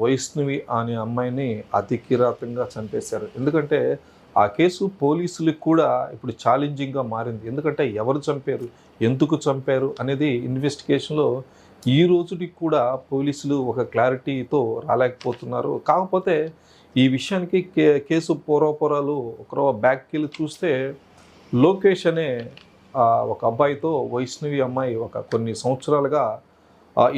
వైష్ణవి అనే అమ్మాయిని అతి కిరాతంగా చంపేశారు. ఎందుకంటే ఆ కేసు పోలీసులకు కూడా ఇప్పుడు ఛాలెంజింగ్గా మారింది. ఎందుకంటే ఎవరు చంపారు? ఎందుకు చంపారు? అనేది ఇన్వెస్టిగేషన్లో ఈ రోజుకి కూడా పోలీసులు ఒక క్లారిటీతో రాలేకపోతున్నారు. కాకపోతే ఈ విషయానికి కే కేసు పూర్వపురాలు ఒకరో బ్యాక్కి వెళ్ళి చూస్తే లోకేష్ అనే ఒక అబ్బాయితో వైష్ణవి అమ్మాయి ఒక కొన్ని సంవత్సరాలుగా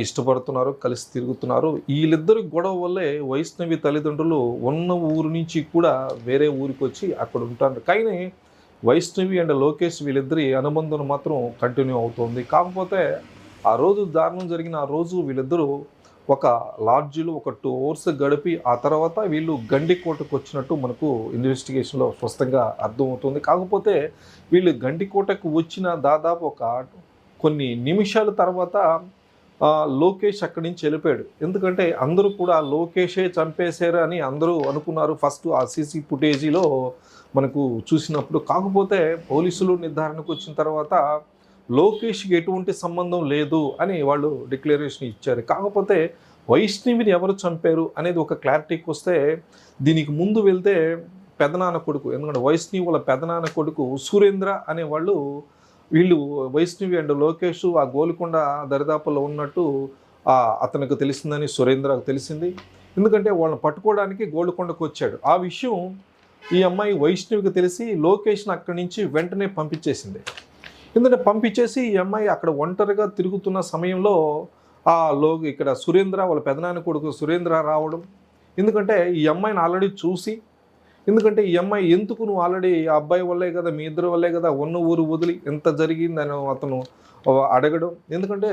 ఇష్టపడుతున్నారు కలిసి తిరుగుతున్నారు. వీళ్ళిద్దరి గొడవ వల్లే వైష్ణవి తల్లిదండ్రులు ఉన్న ఊరు నుంచి కూడా వేరే ఊరికి వచ్చి అక్కడ ఉంటారు. కానీ వైష్ణవి అండ్ లోకేష్ వీళ్ళిద్దరి అనుబంధం మాత్రం కంటిన్యూ అవుతుంది. కాకపోతే ఆ రోజు దారుణం జరిగిన ఆ రోజు వీళ్ళిద్దరూ ఒక లాడ్జిలో ఒక టూ అవర్స్ గడిపి ఆ తర్వాత వీళ్ళు గండికోటకు వచ్చినట్టు మనకు ఇన్వెస్టిగేషన్లో స్పష్టంగా అర్థమవుతుంది. కాకపోతే వీళ్ళు గండికోటకు వచ్చిన దాదాపు ఒక కొన్ని నిమిషాల తర్వాత లోకేష్ అక్కడి నుంచి వెళ్ళిపోయాడు. ఎందుకంటే అందరూ కూడా లోకేషే చంపేశారు అని అందరూ అనుకున్నారు. ఫస్ట్ ఆ సీసీ ఫుటేజీలో మనకు చూసినప్పుడు. కాకపోతే పోలీసులు నిర్ధారణకు వచ్చిన తర్వాత లోకేష్కి ఎటువంటి సంబంధం లేదు అని వాళ్ళు డిక్లరేషన్ ఇచ్చారు. కాకపోతే వైష్ణవిని ఎవరు చంపారు అనేది ఒక క్లారిటీకి వస్తే దీనికి ముందు వెళ్తే పెదనాన్న కొడుకు. ఎందుకంటే వైష్ణవి వాళ్ళ పెదనాన్న కొడుకు సురేంద్ర అనే వీళ్ళు వైష్ణవి అండ్ లోకేష్ ఆ గోల్కొండ దరిదాపులో ఉన్నట్టు అతనికి తెలిసిందని సురేంద్రకు తెలిసింది. ఎందుకంటే వాళ్ళని పట్టుకోవడానికి గోల్కొండకు వచ్చాడు. ఆ విషయం ఈ అమ్మాయి వైష్ణవికి తెలిసి లోకేష్ని అక్కడి నుంచి వెంటనే పంపించేసింది. ఎందుకంటే పంపించేసి ఈ అమ్మాయి అక్కడ ఒంటరిగా తిరుగుతున్న సమయంలో ఆ లో ఇక్కడ సురేంద్ర వాళ్ళ పెదనాన్న కొడుకు సురేంద్ర రావడం. ఎందుకంటే ఈ అమ్మాయిని ఆల్రెడీ చూసి ఎందుకంటే ఈ అమ్మాయి ఎందుకు నువ్వు ఆల్రెడీ ఆ అబ్బాయి వల్లే కదా మీ ఇద్దరు వల్లే కదా ఉన్న ఊరు వదిలి ఎంత జరిగిందని అతను అడగడం. ఎందుకంటే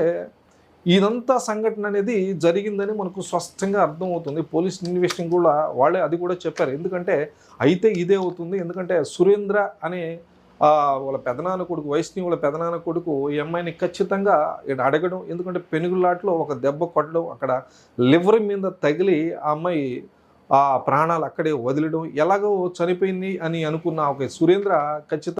ఇదంతా సంఘటన అనేది జరిగిందని మనకు స్పష్టంగా అర్థమవుతుంది. పోలీస్ ఇన్వెస్టింగ్ కూడా వాళ్ళే అది కూడా చెప్పారు. ఎందుకంటే అయితే ఇదే అవుతుంది. ఎందుకంటే సురేంద్ర అనే వాళ్ళ పెదనాన్న కొడుకు వైష్ణవి వాళ్ళ పెదనాన్న కొడుకు ఈ అమ్మాయిని ఖచ్చితంగా ఈడ అడగడం. ఎందుకంటే పెనుగులాట్లో ఒక దెబ్బ కొట్టడం అక్కడ లివర్ మీద తగిలి ఆ అమ్మాయి ఆ ప్రాణాలు అక్కడే వదిలడం ఎలాగో చనిపోయింది అని అనుకున్న ఒక సురేంద్ర ఖచ్చితంగా